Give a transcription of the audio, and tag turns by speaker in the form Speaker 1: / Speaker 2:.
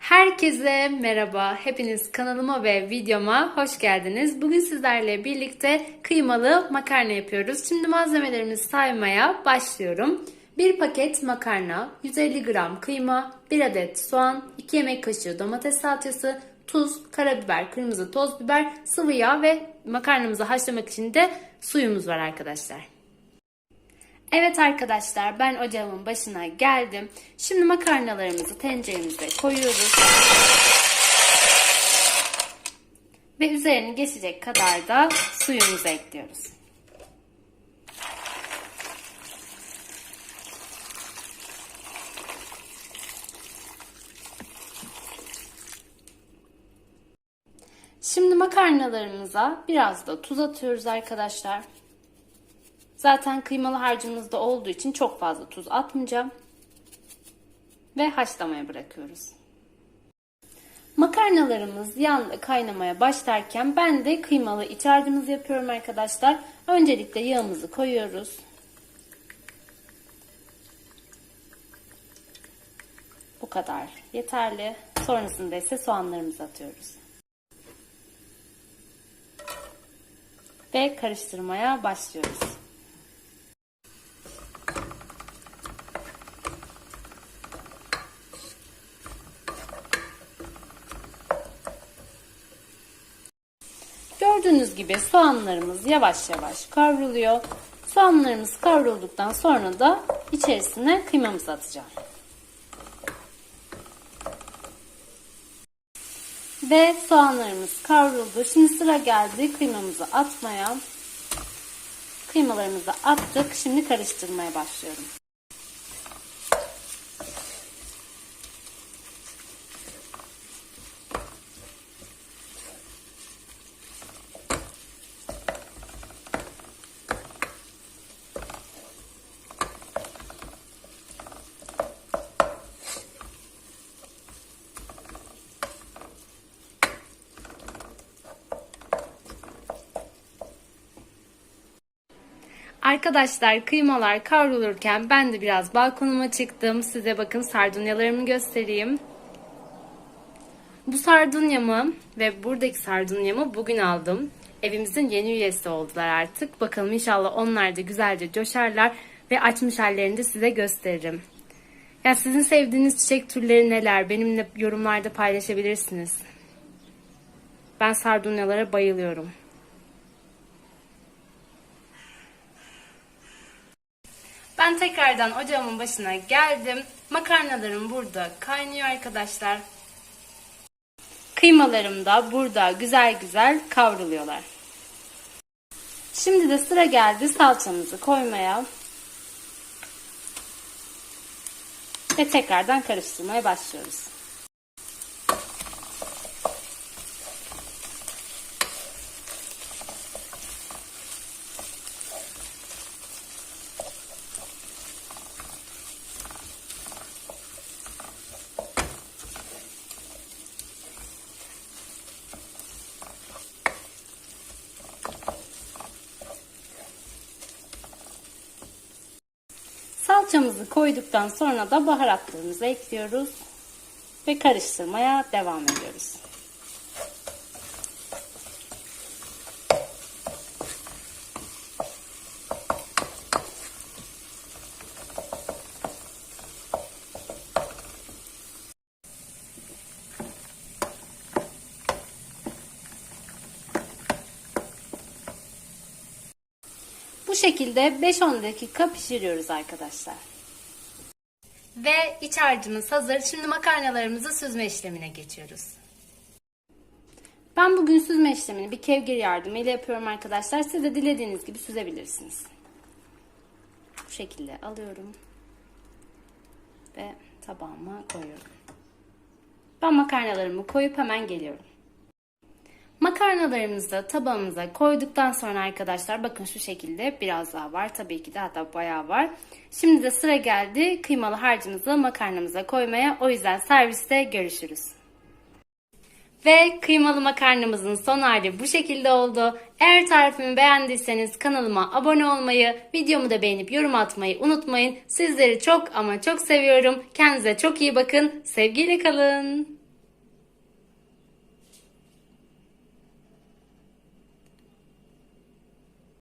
Speaker 1: Herkese merhaba. Hepiniz kanalıma ve videoma hoş geldiniz. Bugün sizlerle birlikte kıymalı makarna yapıyoruz. Şimdi malzemelerimizi saymaya başlıyorum. 1 paket makarna, 150 gram kıyma, 1 adet soğan, 2 yemek kaşığı domates salçası, tuz, karabiber, kırmızı toz biber, sıvı yağ ve makarnamızı haşlamak için de suyumuz var arkadaşlar. Evet arkadaşlar ben ocağımın başına geldim. Şimdi makarnalarımızı tenceremize koyuyoruz. Ve üzerini geçecek kadar da suyumuzu ekliyoruz. Şimdi makarnalarımıza biraz da tuz atıyoruz arkadaşlar. Zaten kıymalı harcımız da olduğu için çok fazla tuz atmayacağım. Ve haşlamaya bırakıyoruz. Makarnalarımız yağda kaynamaya başlarken ben de kıymalı iç harcımızı yapıyorum arkadaşlar. Öncelikle yağımızı koyuyoruz. Bu kadar yeterli. Sonrasında ise soğanlarımızı atıyoruz. Ve karıştırmaya başlıyoruz. Gördüğünüz gibi soğanlarımız yavaş yavaş kavruluyor. Soğanlarımız kavrulduktan sonra da içerisine kıymamızı atacağım. Ve soğanlarımız kavruldu. Şimdi sıra geldi kıymamızı atmaya. Kıymalarımızı attık. Şimdi karıştırmaya başlıyorum. Arkadaşlar kıymalar kavrulurken ben de biraz balkonuma çıktım. Size bakın sardunyalarımı göstereyim. Bu sardunyamı ve buradaki sardunyamı bugün aldım. Evimizin yeni üyesi oldular artık. Bakalım inşallah onlar da güzelce coşarlar ve açmış hallerini de size gösteririm. Ya sizin sevdiğiniz çiçek türleri neler? Benimle yorumlarda paylaşabilirsiniz. Ben sardunyalara bayılıyorum. Ben tekrardan ocağımın başına geldim. Makarnalarım burada kaynıyor arkadaşlar. Kıymalarım da burada güzel güzel kavruluyorlar. Şimdi de sıra geldi salçamızı koymaya. Ve tekrardan karıştırmaya başlıyoruz. Salçamızı koyduktan sonra da baharatlarımızı ekliyoruz ve karıştırmaya devam ediyoruz. Bu şekilde 5-10 dakika pişiriyoruz arkadaşlar. Ve iç harcımız hazır. Şimdi makarnalarımızı süzme işlemine geçiyoruz. Ben bugün süzme işlemini bir kevgir yardımıyla yapıyorum arkadaşlar. Siz de dilediğiniz gibi süzebilirsiniz. Bu şekilde alıyorum. Ve tabağıma koyuyorum. Ben makarnalarımı koyup hemen geliyorum. Makarnalarımızı da tabağımıza koyduktan sonra arkadaşlar bakın şu şekilde biraz daha var. Tabii ki de hatta bayağı var. Şimdi de sıra geldi kıymalı harcımızı makarnamıza koymaya. O yüzden serviste görüşürüz. Ve kıymalı makarnamızın son hali bu şekilde oldu. Eğer tarifimi beğendiyseniz kanalıma abone olmayı, videomu da beğenip yorum atmayı unutmayın. Sizleri çok ama çok seviyorum. Kendinize çok iyi bakın. Sevgiyle kalın.